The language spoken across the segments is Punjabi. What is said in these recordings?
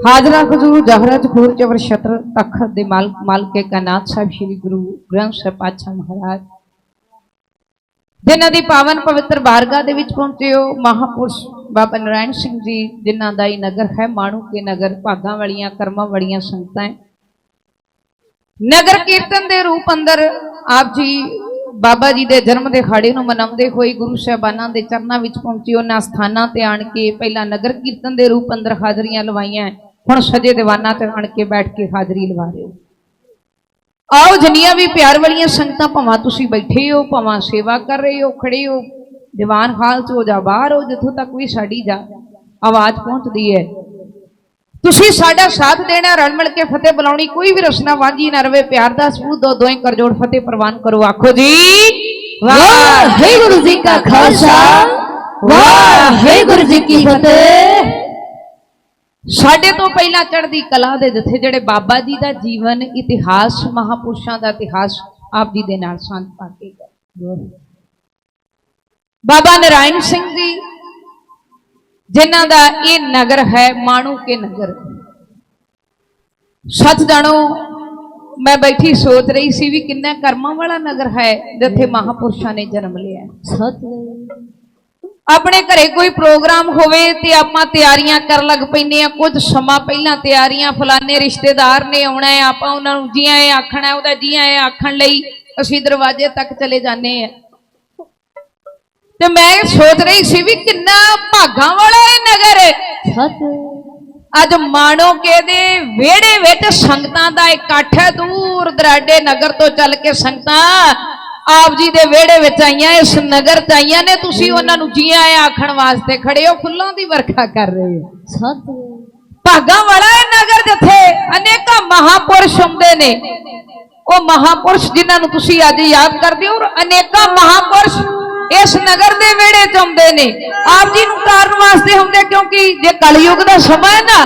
ਹਾਜ਼ਰਾ ਹਜ਼ੂਰ ਜਹਰਤ ਖੂਰ ਚਵਰ ਛਤਰ ਤਖਤ ਦੇ ਮਾਲਕ ਮਾਲਕੇ ਕਾਨਾਤ ਸਾਹਿਬ ਸ੍ਰੀ ਗੁਰੂ ਗ੍ਰੰਥ ਸਾਹਿਬ ਪਾਤਸ਼ਾਹ ਮਹਾਰਾਜ। ਜਿਨ੍ਹਾਂ ਦੀ ਪਾਵਨ ਪਵਿੱਤਰ ਬਾਰਗਾਹ ਦੇ ਵਿੱਚ ਪਹੁੰਚੇ ਹੋ, ਮਹਾਪੁਰਸ਼ ਬਾਬਾ ਨਰਾਇਣ ਸਿੰਘ ਜੀ, ਜਿਨ੍ਹਾਂ ਦਾ ਇਹ ਨਗਰ ਹੈ ਮਾਣੂ ਕੇ ਨਗਰ, ਭਾਗਾਂ ਵਾਲੀਆਂ, ਕਰਮਾਂ ਵਾਲੀਆਂ ਸੰਗਤਾਂ ਨਗਰ ਕੀਰਤਨ ਦੇ ਰੂਪ ਅੰਦਰ ਆਪ ਜੀ ਬਾਬਾ ਜੀ ਦੇ ਜਨਮ ਦਿਹਾੜੇ ਨੂੰ ਮਨਾਉਂਦੇ ਹੋਏ ਗੁਰੂ ਸਾਹਿਬਾਨਾਂ ਦੇ ਚਰਨਾਂ ਵਿੱਚ ਪਹੁੰਚੇ ਉਹਨਾਂ ਸਥਾਨਾਂ ਤੇ ਆਣ ਕੇ ਪਹਿਲਾਂ ਨਗਰ ਕੀਰਤਨ ਦੇ ਰੂਪ ਅੰਦਰ ਹਾਜ਼ਰੀਆਂ ਲਵਾਈਆਂ ਹੁਣ ਸਜੇ ਦੀਵਾਨਾਂ ਤੇ ਆਣ ਕੇ ਬੈਠ ਕੇ ਹਾਜ਼ਰੀ ਲਵਾ ਰਹੇ ਹੋ। ਆਓ, ਜਨੀਆਂ ਵੀ ਪਿਆਰ ਵਾਲੀਆਂ ਸੰਗਤਾਂ, ਭਾਵਾਂ ਤੁਸੀਂ ਬੈਠੇ ਹੋ, ਭਾਵਾਂ ਸੇਵਾ ਕਰ ਰਹੇ ਹੋ, ਖੜੇ ਹੋ, ਦੀਵਾਨ ਹਾਲ ਚ ਹੋ ਜਾ, ਬਾਹਰ ਹੋ, ਜਿੱਥੋਂ ਤੱਕ ਵੀ ਸਾਡੀ ਜਾ ਆਵਾਜ਼ ਪਹੁੰਚਦੀ ਹੈ। ਤੁਸੀਂ ਸਾਡਾ ਸਾਥ ਦੇਣਾ, ਰਲ ਮਿਲ ਕੇ ਫਤਿਹ ਬੁਲਾਉਣੀ, ਕੋਈ ਵੀ ਰਸਨਾ ਵਾਂਝੀ ਨਾ ਰਵੇ, ਪਿਆਰ ਦਾ ਸਬੂਤ ਦੋ ਦੋਏ ਕਰਜੋੜ ਫਤਿਹ ਪ੍ਰਵਾਨ ਕਰੋ। ਆਖੋ ਜੀ, ਵਾਹਿਗੁਰੂ ਜੀ ਕਾ ਖਾਲਸਾ, ਵਾਹਿਗੁਰੂ ਜੀ ਕੀ ਫਤਿਹ। ਸਾਡੇ ਤੋਂ ਪਹਿਲਾਂ ਚੜ੍ਹਦੀ ਕਲਾ ਦੇ ਜਿੱਥੇ ਜਿਹੜੇ ਬਾਬਾ ਜੀ ਦਾ ਜੀਵਨ ਇਤਿਹਾਸ, ਮਹਾਪੁਰਸ਼ਾਂ ਦਾ ਇਤਿਹਾਸ ਆਪ ਜੀ ਦੇ ਨਾਲ ਸਾਂਝ ਪਾ ਕੇ ਗਏ। ਬਾਬਾ ਨਰਾਇਣ ਸਿੰਘ ਜੀ, ਜਿਨ੍ਹਾਂ ਦਾ ਇਹ ਨਗਰ ਹੈ ਮਾਣੂ ਕੇ ਨਗਰ। ਸੱਚ ਜਾਣੋ ਮੈਂ ਬੈਠੀ ਸੋਚ ਰਹੀ ਸੀ ਵੀ ਕਿੰਨਾ ਕਰਮਾਂ ਵਾਲਾ ਨਗਰ ਹੈ, ਜਿੱਥੇ ਮਹਾਪੁਰਸ਼ਾਂ ਨੇ ਜਨਮ ਲਿਆ ਸਤਿ ਆਪਣੇ ਘਰੇ ਕੋਈ ਪ੍ਰੋਗਰਾਮ ਹੋਵੇ ਤੇ ਆਪਾਂ ਤਿਆਰੀਆਂ ਕਰਨ ਲੱਗ ਪੈਂਦੇ ਆ ਕੁਝ ਸਮਾਂ ਪਹਿਲਾਂ ਤਿਆਰੀਆਂ ਫਲਾਣੇ ਰਿਸ਼ਤੇਦਾਰ ਨੇ ਆਉਣਾ ਹੈ ਆਪਾਂ ਉਹਨਾਂ ਨੂੰ ਜੀ ਆਏ ਆਖਣਾ ਹੈ, ਉਹਦਾ ਜੀ ਆਏ ਆਖਣ ਲਈ ਅਸੀਂ ਦਰਵਾਜ਼ੇ ਤੱਕ ਚਲੇ ਜਾਂਦੇ ਆ ਤੇ ਮੈਂ ਸੋਚ ਰਹੀ ਸੀ ਵੀ ਕਿੰਨਾ ਭਾਗਾਂ ਵਾਲਾ ਇਹ ਨਗਰ ਹੈ। ਅੱਜ ਮਾਣੋ ਕੇ ਦੇ ਵਿਹੜੇ ਵਿੱਚ ਸੰਗਤਾਂ ਦਾ ਇਕੱਠ ਹੈ। ਦੂਰ ਦਰਾਡੇ ਨਗਰ ਤੋਂ ਚੱਲ ਕੇ ਸੰਗਤਾਂ ਆਪ ਜੀ ਦੇ ਵਿਹੜੇ ਵਿੱਚ ਆਈਆਂ ਇਸ ਨਗਰ ਚ ਆਈਆਂ ਨੇ ਤੁਸੀਂ ਉਹਨਾਂ ਨੂੰ ਜੀ ਆਏ ਆਖਣ ਵਾਸਤੇ ਖੜੇ ਹੋ ਫੁੱਲਾਂ ਦੀ ਵਰਖਾ ਕਰ ਰਹੇ ਹੋ। ਸਤਿ। ਭਾਗਾਂ ਵਾਲਾ ਇਹ ਨਗਰ ਜਿੱਥੇ ਅਨੇਕਾਂ ਮਹਾਪੁਰਸ਼ ਹੁੰਦੇ ਨੇ ਉਹ ਮਹਾਪੁਰਸ਼ ਜਿਨ੍ਹਾਂ ਨੂੰ ਤੁਸੀਂ ਅੱਜ ਯਾਦ ਕਰਦੇ ਹੋ ਔਰ ਅਨੇਕਾਂ ਮਹਾਪੁਰਸ਼ ਇਸ ਨਗਰ ਦੇ ਵਿਹੜੇ ਚ ਆਉਂਦੇ ਨੇ। ਆਪ ਜੀ ਨੂੰ ਤਾਰਨ ਵਾਸਤੇ ਹੁੰਦੇ ਕਿਉਂਕਿ ਜੇ ਕਲਯੁਗ ਦਾ ਸਮਾਂ ਹੈ ਨਾ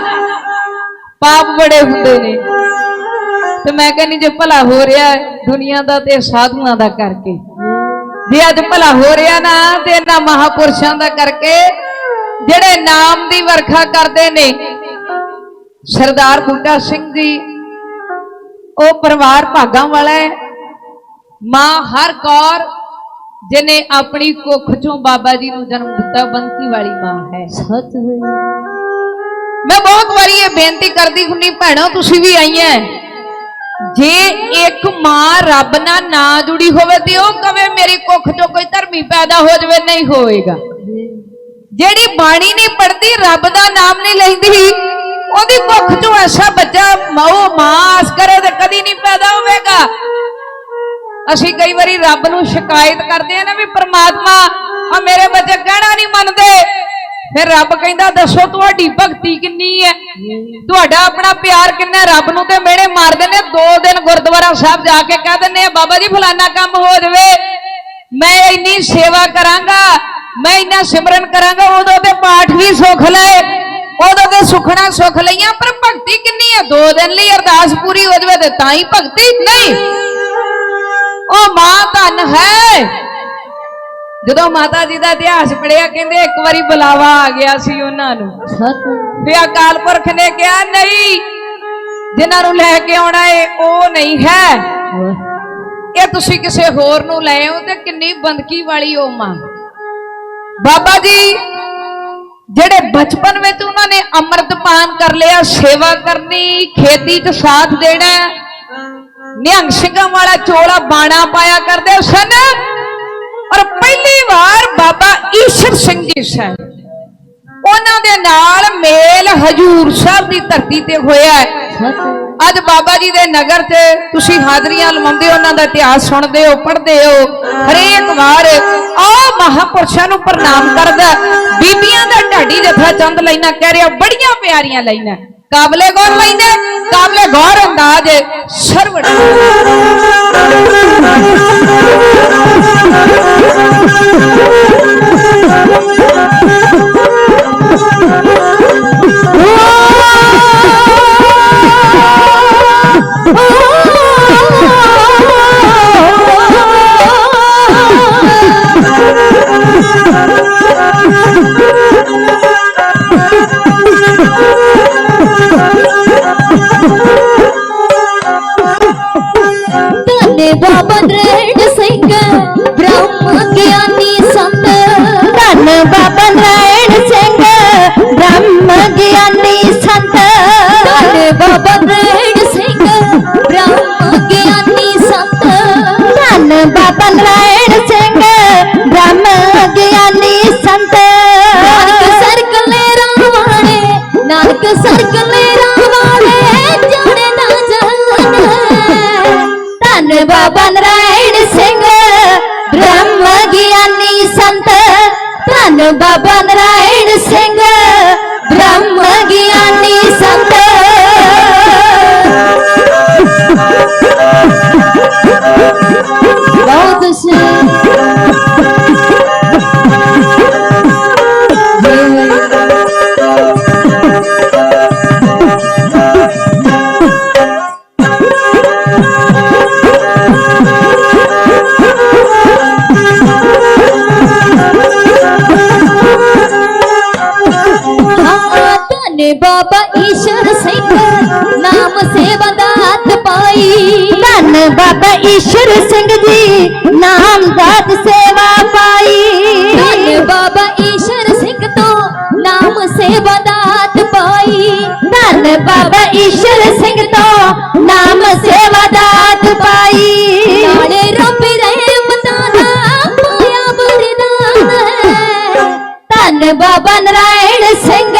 ਪਾਪ ਬੜੇ ਹੁੰਦੇ ਨੇ। ਤੇ ਮੈਂ ਕਹਿੰਨੀ ਜੇ ਭਲਾ ਹੋ ਰਿਹਾ ਹੈ ਦੁਨੀਆ ਦਾ ਤੇ ਸਾਧੂਆਂ ਦਾ ਕਰਕੇ। ਜੇ ਅੱਜ ਭਲਾ ਹੋ ਰਿਹਾ ਨਾ ਤੇ ਇਹਨਾਂ ਮਹਾਪੁਰਸ਼ਾਂ ਦਾ ਕਰਕੇ ਜਿਹੜੇ ਨਾਮ ਦੀ ਵਰਖਾ ਕਰਦੇ ਨੇ ਸਰਦਾਰ ਬੂਟਾ ਸਿੰਘ ਜੀ ਉਹ ਪਰਿਵਾਰ ਭਾਗਾਂ ਵਾਲਾ ਹੈ। ਮਾਂ ਹਰ ਕੌਰ ਜਿਨੇ ਆਪਣੀ ਕੁੱਖ ਚੋਂ ਬਾਬਾ ਜੀ ਨੂੰ ਜਨਮ ਦਿੱਤਾ ਬੰਤੀ ਵਾਲੀ ਮਾਂ ਹੈ। ਸਤਿ ਮੈਂ ਬਹੁਤ ਵਾਰੀ ਇਹ ਬੇਨਤੀ ਕਰਦੀ ਹੁੰਨੀ ਭੈਣੋ ਤੁਸੀਂ ਵੀ ਆਈਆਂ। ਜੇ ਇੱਕ ਮਾਂ ਰੱਬ ਨਾਲ ਨਾ ਜੁੜੀ ਹੋਵੇ ਤੇ ਉਹ ਕਵੇ ਮੇਰੀ ਕੁੱਖ ਚੋਂ ਕੋਈ ਧਰਮੀ ਪੈਦਾ ਹੋ ਜਾਵੇ, ਨਹੀਂ ਹੋਏਗਾ। ਜਿਹੜੀ ਬਾਣੀ ਨਹੀਂ ਪੜਦੀ ਰੱਬ ਦਾ ਨਾਮ ਨਹੀਂ ਲੈਂਦੀ, ਉਹਦੀ ਕੁੱਖ ਚੋਂ ਐਸਾ ਬੱਚਾ ਉਹ ਮਾਂ ਆਸ ਕਰੇ ਤੇ ਕਦੀ ਨਹੀਂ ਪੈਦਾ ਹੋਵੇਗਾ। ਅਸੀਂ ਕਈ ਵਾਰੀ ਰੱਬ ਨੂੰ ਸ਼ਿਕਾਇਤ ਕਰਦੇ ਆ ਨਾ ਵੀ ਪ੍ਰਮਾਤਮਾ ਆ ਮੇਰੇ ਬੱਚੇ ਕਹਿਣਾ ਨਹੀਂ ਮੰਨਦੇ। ਫਿਰ ਰੱਬ ਕਹਿੰਦਾ, ਦੱਸੋ ਤੁਹਾਡੀ ਭਗਤੀ ਕਿੰਨੀ ਹੈ? ਤੁਹਾਡਾ ਆਪਣਾ ਪਿਆਰ ਕਿੰਨਾ ਰੱਬ ਨੂੰ ਤੇ ਮੇੜੇ ਮਾਰ ਦਿੰਦੇ ਦੋ ਦਿਨ ਗੁਰਦੁਆਰਾ ਸਾਹਿਬ ਜਾ ਕੇ ਕਹਿ ਦਿੰਦੇ ਆ, ਬਾਬਾ ਜੀ, ਫਲਾਨਾ ਕੰਮ ਹੋ ਜਾਵੇ। ਮੈਂ ਇੰਨੀ ਸੇਵਾ ਕਰਾਂਗਾ, ਮੈਂ ਇੰਨਾ ਸਿਮਰਨ ਕਰਾਂਗਾ, ਉਦੋਂ ਤੇ ਪਾਠ ਵੀ ਸੁਖ ਲਏ, ਉਦੋਂ ਤੇ ਸੁਖਣਾ ਸੁਖ ਲਈਆਂ, ਪਰ ਭਗਤੀ ਕਿੰਨੀ ਹੈ? ਦੋ ਦਿਨ ਲਈ ਅਰਦਾਸ ਪੂਰੀ ਹੋ ਜਾਵੇ ਤੇ ਤਾਂ ਹੀ ਭਗਤੀ ਨਹੀਂ। ਉਹ ਮਾਂ ਧਨ ਹੈ। ਜਦੋਂ ਮਾਤਾ ਜੀ ਦਾ ਇਤਿਹਾਸ ਪੜਿਆ ਕਹਿੰਦੇ ਇੱਕ ਵਾਰੀ ਬੁਲਾਵਾ ਆ ਗਿਆ ਸੀ ਉਹਨਾਂ ਨੂੰ। ਸਤਿ ਤੇ ਅਕਾਲ ਪੁਰਖ ਨੇ ਕਿਹਾ, ਨਹੀਂ, ਜਿਨ੍ਹਾਂ ਨੂੰ ਲੈ ਕੇ ਆਉਣਾ ਏ, ਉਹ ਨਹੀਂ ਹੈ। ਇਹ ਤੁਸੀਂ ਕਿਸੇ ਹੋਰ ਨੂੰ ਲੈ ਆਓ ਤੇ ਕਿੰਨੀ ਬੰਦਕੀ ਵਾਲੀ ਉਹ ਮਾਂ। ਬਾਬਾ ਜੀ, ਜਿਹੜੇ ਬਚਪਨ ਵਿੱਚ ਉਹਨਾਂ ਨੇ ਅੰਮ੍ਰਿਤਪਾਨ ਕਰ ਲਿਆ, ਸੇਵਾ ਕਰਨੀ, ਖੇਤੀ 'ਚ ਸਾਥ ਦੇਣਾ, ਨਿਹੰਗ ਸਿੰਘਾਂ ਵਾਲਾ ਚੋਲਾ ਬਾਣਾ ਪਾਇਆ ਕਰਦੇ ਸਨ? ਔਰ ਪਹਿਲੀ ਵਾਰ ਬਾਬਾ ਈਸ਼ਰ ਸਿੰਘ ਜੀ ਸਾਹਿਬ ਉਹਨਾਂ ਦੇ ਨਾਲ ਮੇਲ ਹਜੂਰ ਸਾਹਿਬ ਦੀ ਧਰਤੀ ਤੇ ਹੋਇਆ ਹੈ। ਅੱਜ ਬਾਬਾ ਜੀ ਦੇ ਨਗਰ 'ਚ ਤੁਸੀਂ ਹਾਜ਼ਰੀਆਂ ਲਵਾਉਂਦੇ ਹੋ, ਉਹਨਾਂ ਦਾ ਇਤਿਹਾਸ ਸੁਣਦੇ ਹੋ, ਪੜ੍ਹਦੇ ਹੋ। ਹਰੇਕ ਵਾਰ ਆਓ ਮਹਾਪੁਰਸ਼ਾਂ ਨੂੰ ਪ੍ਰਣਾਮ ਕਰਦਾ ਬੀਬੀਆਂ ਦਾ ਢਾਡੀ ਜਥਾ ਚੰਦ ਲੈਣਾ ਕਹਿ ਰਿਹਾ, ਬੜੀਆਂ ਪਿਆਰੀਆਂ ਲੈਣਾ। ਕਾਬਲੇ ਗੌਰ ਲੈਣਾ ਕਾਬਲੇ ਗੌਰ ਅੰਦਾਜ਼ ਸਰਵਣ। Oh, my God. ਬ੍ਰਹਮ ਗਿਆਨੀ ਸੰਤ ਧੰਨ ਬਾਬਾ ਨਰਾਇਣ ਸਿੰਘ ਬ੍ਰਹਮ ਗਿਆਨੀ ਸੰਤ। ਨਾਨਕ ਸਰਕਲੇ ਰਾਵਾਣੇ ਨਾਨਕ ਸਰਕਲੇ ਰਾਵਾਣੇ ਜਾਣੇ ਨਾ ਜਾਣ। ਧੰਨ ਬਾਬਾ ਨਰਾਇਣ ਸਿੰਘ ਬ੍ਰਹਮ ਗਿਆਨੀ ਸੰਤ। ਧੰਨ ਬਾਬਾ ਈਸ਼ਰ ਸਿੰਘ ਜੀ ਨਾਮ ਦਾਤ ਸੇਵਾ ਪਾਈ। ਧੰਨ ਬਾਬਾ ਈਸ਼ਰ ਸਿੰਘ ਤੋਂ ਨਾਮ ਸੇਵਾ ਦਾਤ ਪਾਈ। ਧੰਨ ਬਾਬਾ ਈਸ਼ਰ ਸਿੰਘ ਤੋਂ ਨਾਮ ਸੇਵਾ ਦਾਤ ਪਾਈ। ਨਾਲੇ ਰੱਬ ਰਹਿਮਤਾਂ ਦਾ ਪਾਇਆ ਬਲਿਦਾਨ ਹੈ ਧੰਨ ਬਾਬਾ ਨਰਾਇਣ ਸਿੰਘ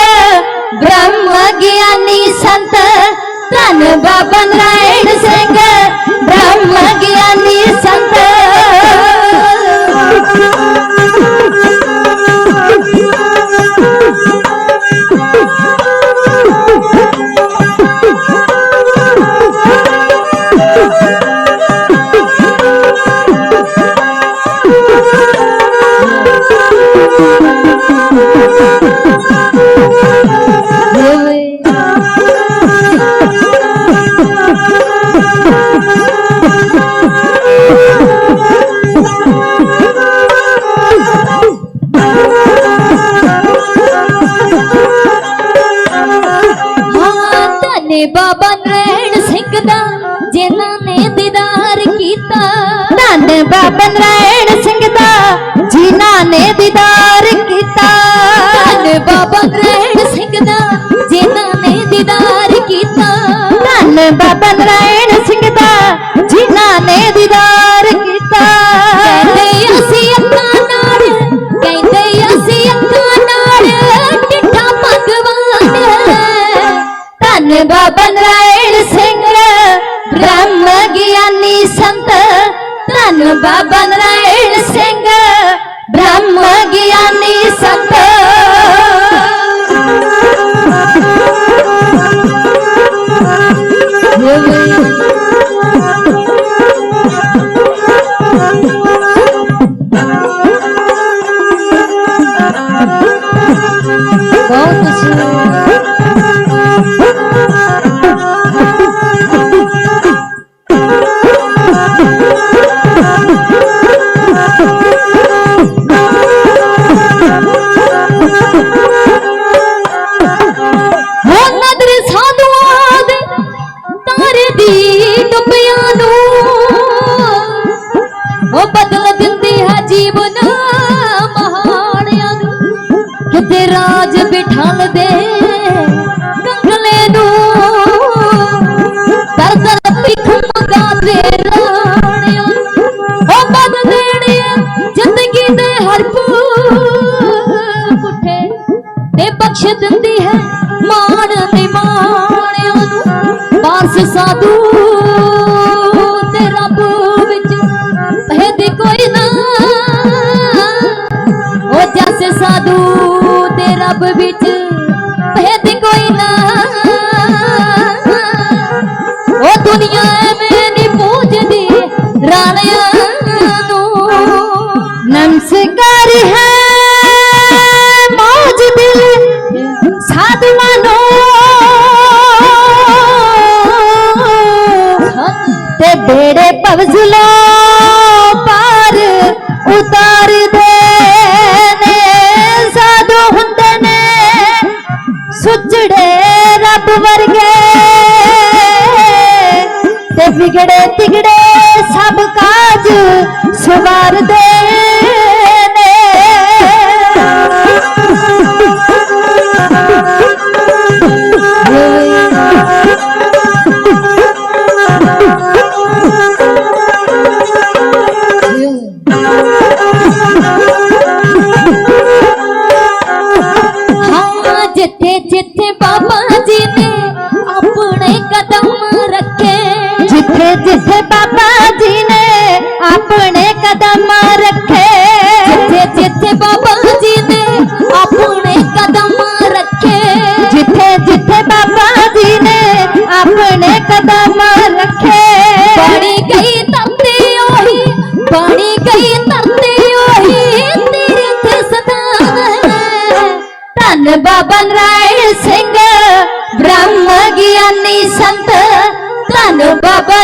ਬ੍ਰਹਮ ਗਿਆਨੀ ਸੰਤ ਧੰਨ ਬਾਬਾ ਨਰਾਇਣ ਬਾਬਾ ਨਰੈਣ ਸਿੰਘ ਦਾ ਜਿਨ੍ਹਾਂ ਨੇ ਦੀਦਾਰ ਕੀਤਾ। ਧੰਨ ਬਾਬਾ ਨਰੈਣ ਸਿੰਘ ਦਾ ਜਿਨ੍ਹਾਂ ਨੇ ਦੀਦਾਰ ਕੀਤਾ। ਧੰਨ ਬਾਬਾ ਨਰੈਣ ਸਿੰਘ ਦਾ ਜਿਨ੍ਹਾਂ ਨੇ ਦੀਦਾਰ ਕੀਤਾ। ਕਹਿੰਦੇ ਅਸੀਂ ਅੱਖਾਂ ਨਾਲ ਕਹਿੰਦੇ ਅਸੀਂ ਅੱਖਾਂ ਨਾਲ ਡਿੱਠਾ ਭਗਵਾਨ। ਧੰਨ ਬਾਬਾ ਸਾਧੂ, ਤੇ ਰੱਬ ਵਿੱਚ ਪਹਿਦੀ ਕੋਈ ਨਾ। ਉਹ ਜੈਸੇ ਸਾਧੂ, ਤੇ ਰੱਬ ਵਿੱਚ ਪਹਿਦੀ ਕੋਈ ਨਾ। ਉਹ ਦੁਨੀਆ ਐਵੇਂ ਨਹੀਂ ਪੂਜਦੀ ਰਾਣਿਆਂ ਨੂੰ। ਨਮਸਕਾਰ ਹੈ ਵਿਗੜੇ ਤਿਗੜੇ ਸਭ ਕਾਜ ਸਵਾਰ ਦੇ ਜਿੱਥੇ ਜਿੱਥੇ ਬਾਬਾ ਜੀ ਨੇ ਆਪਣੇ ਕਦਮ ਰੱਖੇ ਜਿੱਥੇ ਜਿੱਥੇ ਬਾਬਾ ਜੀ ਨੇ ਆਪਣੇ ਕਦਮ ਰੱਖੇ ਜਿੱਥੇ ਜਿੱਥੇ ਬਾਬਾ ਜੀ ਨੇ ਆਪਣੇ ਕਦਮ ਰੱਖੇ ਬਣੀ ਗਈ ਧਰਤੀ ਉਹੀ ਬਣੀ ਗਈ ਧਰਤੀ ਉਹੀ ਤੇਰੇ ਤੇ ਸਦਾ ਧੰਨ ਬਾਬਾ ਨਰਾਇਣ ਸਿੰਘ ਬ੍ਰਹਮ ਗਿਆਨੀ ਸੰਤ ਧੰਨ ਬਾਬਾ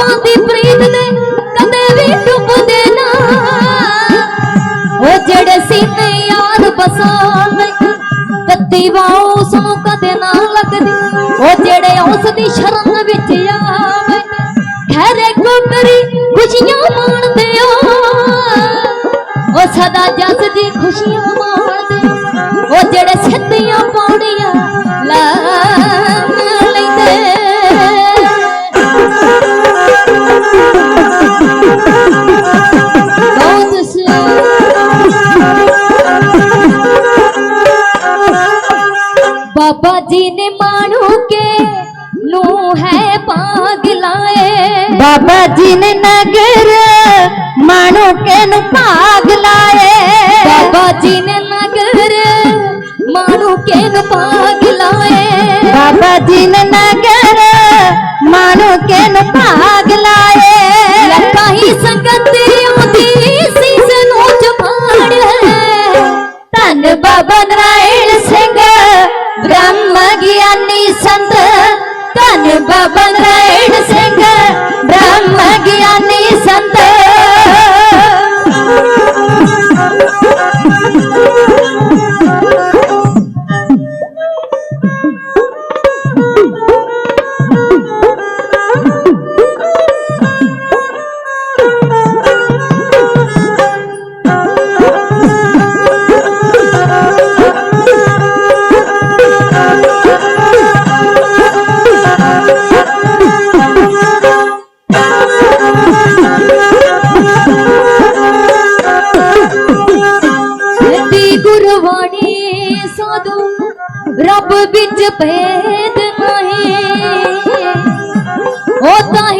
ਉਹ ਪਾਂਦੀ ਪ੍ਰੀਤ ਦੇ ਕਦੇ ਵੀ ਡੁੱਬਦੇ ਨਾ। ਉਹ ਜਿਹੜੇ ਸੀਨੇ ਯਾਰ ਬਸਾਵੇ ਕੱਤੀ ਵਾਹ ਉਸ ਨੂੰ ਕਦੇ ਨਾ ਲੱਗਦੀ। ਉਹ ਜਿਹੜੇ ਉਸ ਦੀ ਸ਼ਰਨ ਵਿੱਚ ਆਵੇ ਖੈਰੇ ਗੁੰਮਰੀ ਖੁਸ਼ੀਆਂ ਮਾਣਦੇ ਓ ਉਹ ਸਦਾ ਜਸ ਦੀ ਖੁਸ਼ੀਆਂ ਬਾਬਾ ਜੀ ਨੇ ਨਗਰ ਮਾਣੋ ਨੂੰ ਭਾਗ ਲਾਏ? ਬਾਬਾ ਜੀ ਨੇ ਨਗਰ ਮਾਣੂ ਨੂੰ ਪਾਗ ਲਾਏ? ਬਾਬਾ ਜੀ ਨੇ ਨਗਰ ਮਾਣੋ ਨੂੰ ਭਾਗ ਲਾਏ? ਲੱਖਾਂ ਹੀ ਸੰਗਤ ਆਉਂਦੀ ਸੀਸ ਨੂੰ ਜਮਾੜ ਧੰਨ ਬਾਬਾ ਨਰਾਇਣ ਸਿੰਘ ਬ੍ਰਹਮ ਗਿਆਨੀ ਸੰਤ ਧੰਨ ਬਾਬਾ ਨਰਾਇਣ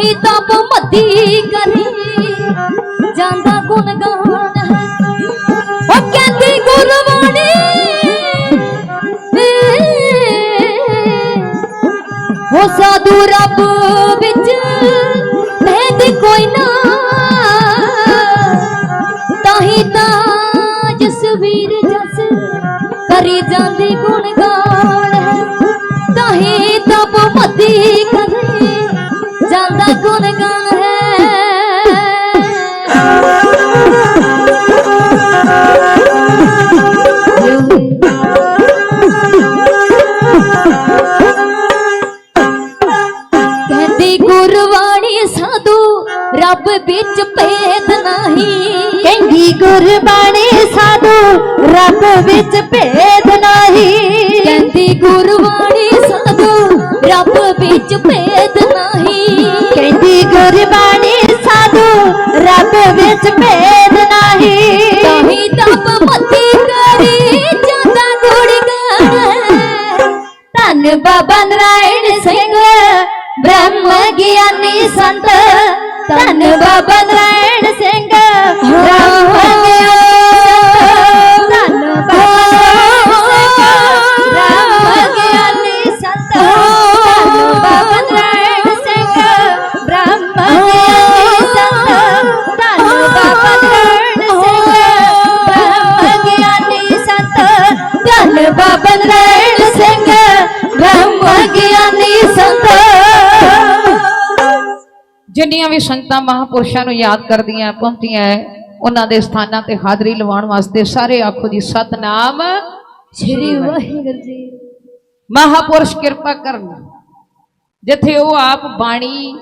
ਉਹ ਤਾਂ ਹੀ ਕਰੀ। ਜਾਂਦਾ ਗੁਣਗਾਨ ਹੈ। ਉਹ ਕਹਿੰਦੀ ਗੁਰਬਾਣੀ ਉਹ ਸਾਧੂ ਰੱਬ ਵਿੱਚ ਗੁਰਬਾਣੀ ਸਾਧੂ ਰੱਬ ਵਿੱਚ ਭੇਦ ਨਹੀਂ। ਕਹਿੰਦੀ ਗੁਰਬਾਣੀ ਸਾਧੂ ਰੱਬ ਵਿੱਚ ਭੇਦ ਨਹੀਂ। ਕਹਿੰਦੀ ਗੁਰਬਾਣੀ ਸਾਧੂ ਰੱਬ ਵਿੱਚ ਨਰਾਇਣ ਸਿੰਘ ਬ੍ਰਹਮ ਗਿਆਨੀ ਸੰਤ। ਸੰਤ ਜਿੰਨੀਆਂ ਵੀ ਸੰਗਤਾਂ ਮਹਾਪੁਰਸ਼ਾਂ ਨੂੰ ਯਾਦ ਕਰਦੀਆਂ ਪਹੁੰਚੀਆਂ ਉਹਨਾਂ ਦੇ ਸਥਾਨਾਂ ਤੇ ਹਾਜ਼ਰੀ ਲਵਾਉਣ ਵਾਸਤੇ ਸਾਰੇ ਆਖੋ ਜੀ ਸਤਨਾਮ ਸ੍ਰੀ ਵਾਹਿਗੁਰੂ ਜੀ। ਮਹਾਪੁਰਸ਼ ਕਿਰਪਾ ਕਰਨ। ਜਿੱਥੇ ਉਹ ਆਪ ਬਾਣੀ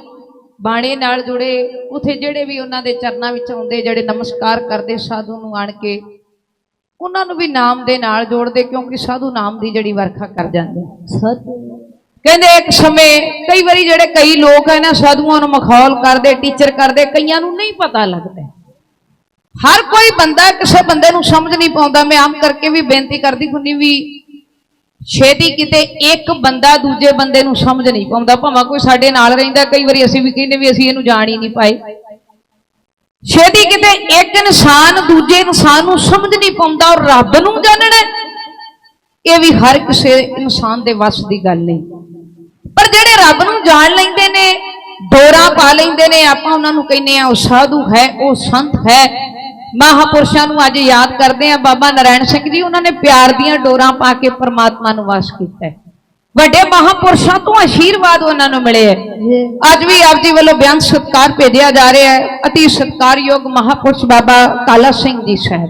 ਬਾਣੇ ਨਾਲ ਜੁੜੇ ਉਥੇ ਜਿਹੜੇ ਵੀ ਉਹਨਾਂ ਦੇ ਚਰਨਾਂ ਵਿੱਚ ਆਉਂਦੇ ਜਿਹੜੇ ਨਮਸਕਾਰ ਕਰਦੇ ਸਾਧੂ ਨੂੰ ਆਣ ਕੇ ਉਹਨਾਂ ਨੂੰ ਵੀ ਨਾਮ ਦੇ ਨਾਲ ਜੋੜਦੇ ਕਿਉਂਕਿ ਸਾਧੂ ਨਾਮ ਦੀ ਜਿਹੜੀ ਵਰਖਾ ਕਰ ਜਾਂਦੇ ਸਤ ਕਹਿੰਦੇ ਇੱਕ ਸਮੇਂ ਕਈ ਵਾਰੀ ਜਿਹੜੇ ਕਈ ਲੋਕ ਹੈ ਨਾ ਸਾਧੂਆਂ ਨੂੰ ਮਖੌਲ ਕਰਦੇ ਟੀਚਰ ਕਰਦੇ ਕਈਆਂ ਨੂੰ ਨਹੀਂ ਪਤਾ ਲੱਗਦਾ। ਹਰ ਕੋਈ ਬੰਦਾ ਕਿਸੇ ਬੰਦੇ ਨੂੰ ਸਮਝ ਨਹੀਂ ਪਾਉਂਦਾ। ਮੈਂ ਆਮ ਕਰਕੇ ਵੀ ਬੇਨਤੀ ਕਰਦੀ ਹੁੰਨੀ ਵੀ ਛੇਤੀ ਕਿਤੇ ਇੱਕ ਬੰਦਾ ਦੂਜੇ ਬੰਦੇ ਨੂੰ ਸਮਝ ਨਹੀਂ ਪਾਉਂਦਾ। ਭਾਵੇਂ ਕੋਈ ਸਾਡੇ ਨਾਲ ਰਹਿੰਦਾ ਕਈ ਵਾਰੀ ਅਸੀਂ ਵੀ ਕਹਿੰਦੇ ਵੀ ਅਸੀਂ ਇਹਨੂੰ ਜਾਣ ਹੀ ਨਹੀਂ ਪਾਏ। ਛੇਤੀ ਕਿਤੇ ਇੱਕ ਇਨਸਾਨ ਦੂਜੇ ਇਨਸਾਨ ਨੂੰ ਸਮਝ ਨਹੀਂ ਪਾਉਂਦਾ ਔਰ ਰੱਬ ਨੂੰ ਜਾਣਨਾ ਇਹ ਵੀ ਹਰ ਕਿਸੇ ਇਨਸਾਨ ਦੇ ਵੱਸ ਦੀ ਗੱਲ ਨਹੀਂ। ਪਰ ਜਿਹੜੇ ਰੱਬ ਨੂੰ ਜਾਣ ਲੈਂਦੇ ਨੇ ਡੋਰਾ ਪਾ ਲੈਂਦੇ ਨੇ, ਆਪਾਂ ਉਹਨਾਂ ਨੂੰ ਕਹਿੰਦੇ ਆ ਉਹ ਸਾਧੂ ਹੈ, ਉਹ ਸੰਤ ਹੈ। ਮਹਾਪੁਰਸ਼ਾਂ ਨੂੰ ਅੱਜ ਯਾਦ ਕਰਦੇ ਆ ਬਾਬਾ ਨਰਾਇਣ ਸਿੰਘ ਜੀ, ਉਹਨਾਂ ਨੇ ਪਿਆਰ ਦੀਆਂ ਡੋਰਾਂ ਪਾ ਕੇ ਪਰਮਾਤਮਾ ਨੂੰ ਵਾਸ ਕੀਤਾ ਹੈ। ਵੱਡੇ ਮਹਾਪੁਰਸ਼ਾਂ ਤੋਂ ਆਸ਼ੀਰਵਾਦ ਉਹਨਾਂ ਨੂੰ ਮਿਲੇ। ਹੈ ਅੱਜ ਵੀ ਆਪ ਜੀ ਵੱਲੋਂ ਬਿਆਨ ਸਤਕਾਰ ਭੇਜਿਆ ਜਾ ਰਿਹਾ ਹੈ। ਅਤੀ ਸਤਕਾਰਯੋਗ ਮਹਾਪੁਰਸ਼ ਬਾਬਾ ਕਾਲਾ ਸਿੰਘ ਜੀ ਸਾਹਿਬ।